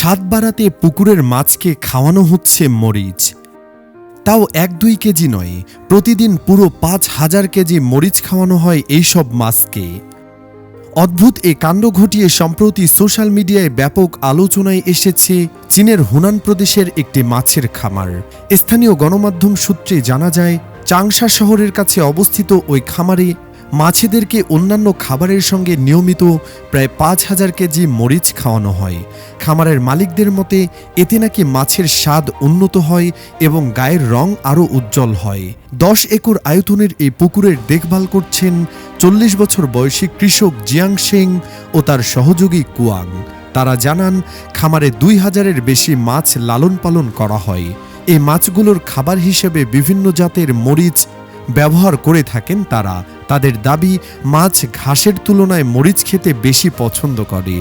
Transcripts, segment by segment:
স্বাদ বাড়াতে পুকুরের মাছকে খাওয়ানো হচ্ছে মরিচ। তাও এক দুই কেজি নয়, প্রতিদিন পুরো পাঁচ হাজার কেজি মরিচ খাওয়ানো হয় এইসব মাছকে। অদ্ভুত এ কাণ্ড ঘটিয়ে সম্প্রতি সোশ্যাল মিডিয়ায় ব্যাপক আলোচনায় এসেছে চীনের হুনান প্রদেশের একটি মাছের খামার। স্থানীয় গণমাধ্যম সূত্রে জানা যায় চাংশা শহরের কাছে অবস্থিত ওই খামারে মাছেদেরকে অন্যান্য খাবারের সঙ্গে নিয়মিত প্রায় পাঁচ হাজার কেজি মরিচ খাওয়ানো হয়। খামারের মালিকদের মতে, এতে নাকি মাছের স্বাদ উন্নত হয় এবং গায়ের রং আরও উজ্জ্বল হয়। দশ একর আয়তনের এই পুকুরের দেখভাল করছেন চল্লিশ বছর বয়সী কৃষক জিয়াং সিং ও তার সহযোগী কুয়াং। তারা জানান, খামারে দুই হাজারের বেশি মাছ লালন পালন করা হয়। এই মাছগুলোর খাবার হিসেবে বিভিন্ন জাতের মরিচ ব্যবহার করে থাকেন তারা। তাদের দাবি, মাছ ঘাসের তুলনায় মরিচ খেতে বেশি পছন্দ করে।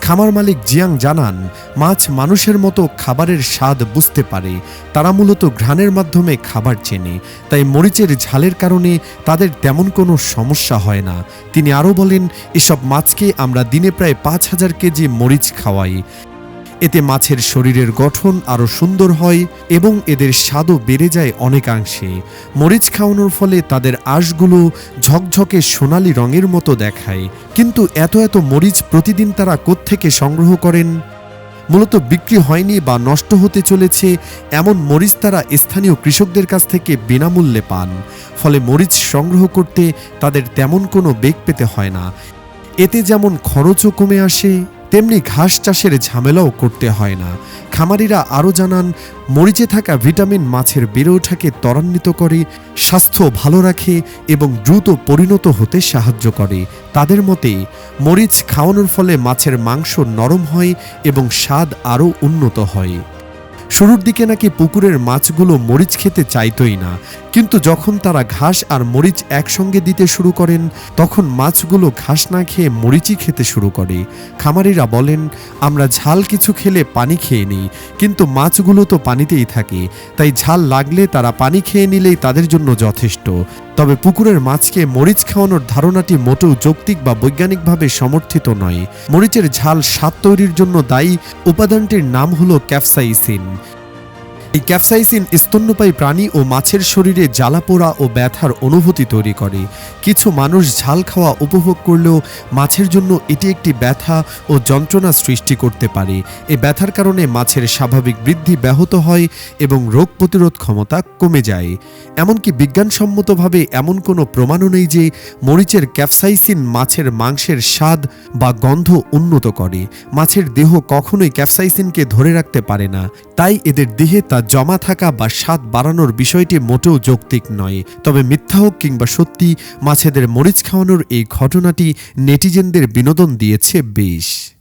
খামার মালিক জিয়াং জানান, মাছ মানুষের মতো খাবারের স্বাদ বুঝতে পারে। তারা মূলত ঘ্রাণের মাধ্যমে খাবার চেনে। তাই মরিচের ঝালের কারণে তাদের তেমন কোনো সমস্যা হয় না। তিনি আরও বলেন, এসব মাছকে আমরা দিনে প্রায় পাঁচ হাজার কেজি মরিচ খাওয়াই। এতে মাছের শরীরের গঠন আরও সুন্দর হয় এবং এদের স্বাদও বেড়ে যায় অনেকাংশে। মরিচ খাওয়ানোর ফলে তাদের আঁশগুলো ঝকঝকে সোনালি রঙের মতো দেখায়। কিন্তু এত এত মরিচ প্রতিদিন তারা কোত্থেকে সংগ্রহ করেন? মূলত বিক্রি হয়নি বা নষ্ট হতে চলেছে এমন মরিচ তারা স্থানীয় কৃষকদের কাছ থেকে বিনামূল্যে পান। ফলে মরিচ সংগ্রহ করতে তাদের তেমন কোনো বেগ পেতে হয় না। এতে যেমন খরচও কমে আসে তেমনি ঘাস চাষের ঝামেলাও করতে হয় না। খামারিরা আরও জানান, মরিচে থাকা ভিটামিন মাছের বেড়ে ওঠাকে ত্বরান্বিত করে, স্বাস্থ্য ভালো রাখে এবং দ্রুত পরিণত হতে সাহায্য করে। তাদের মতে, মরিচ খাওয়ানোর ফলে মাছের মাংস নরম হয় এবং স্বাদ আরও উন্নত হয়। শুরুর দিকে নাকি পুকুরের মাছগুলো মরিচ খেতে চাইতই না। কিন্তু যখন তারা ঘাস আর মরিচ একসঙ্গে দিতে শুরু করেন, তখন মাছগুলো ঘাস না খেয়ে মরিচই খেতে শুরু করে। খামারিরা বলেন, আমরা ঝাল কিছু খেলে পানি খেয়ে নিই, কিন্তু মাছগুলো তো পানিতেই থাকে, তাই ঝাল লাগলে তারা পানি খেয়ে নিলেই তাদের জন্য যথেষ্ট। তবে পুকুরের মাছকে মরিচ খাওয়ানোর ধারণাটি মোটেও যৌক্তিক বা বৈজ্ঞানিকভাবে সমর্থিত নয়। মরিচের ঝাল স্বাদ তৈরির জন্য দায়ী, উপাদানটির নাম হলো ক্যাপসাইসিন। এই ক্যাপসাইসিন স্তন্যপায়ী প্রাণী ও মাছের শরীরে জ্বালাপোড়া ও ব্যথার অনুভূতি তৈরি করে। কিছু মানুষ ঝাল খাওয়া উপভোগ করলেও মাছের জন্য এটি একটি ব্যথা ও যন্ত্রণা সৃষ্টি করতে পারে। এ ব্যথার কারণে মাছের স্বাভাবিক বৃদ্ধি ব্যাহত হয় এবং রোগ প্রতিরোধ ক্ষমতা কমে যায়। এমনকি বিজ্ঞানসম্মতভাবে এমন কোনো প্রমাণও নেই যে মরিচের ক্যাপসাইসিন মাছের মাংসের স্বাদ বা গন্ধ উন্নত করে। মাছের দেহ কখনোই ক্যাপসাইসিনকে ধরে রাখতে পারে না। তাই এদের দেহে তা জমা থাকা বা স্বাদ বাড়ানোর বিষয়টি মোটেও যৌক্তিক নয়। তবে মিথ্যা হোক কিংবা সত্যি, মাছেদের মরিচ খাওয়ানোর এই ঘটনাটি নেটিজেনদের বিনোদন দিয়েছে বেশ।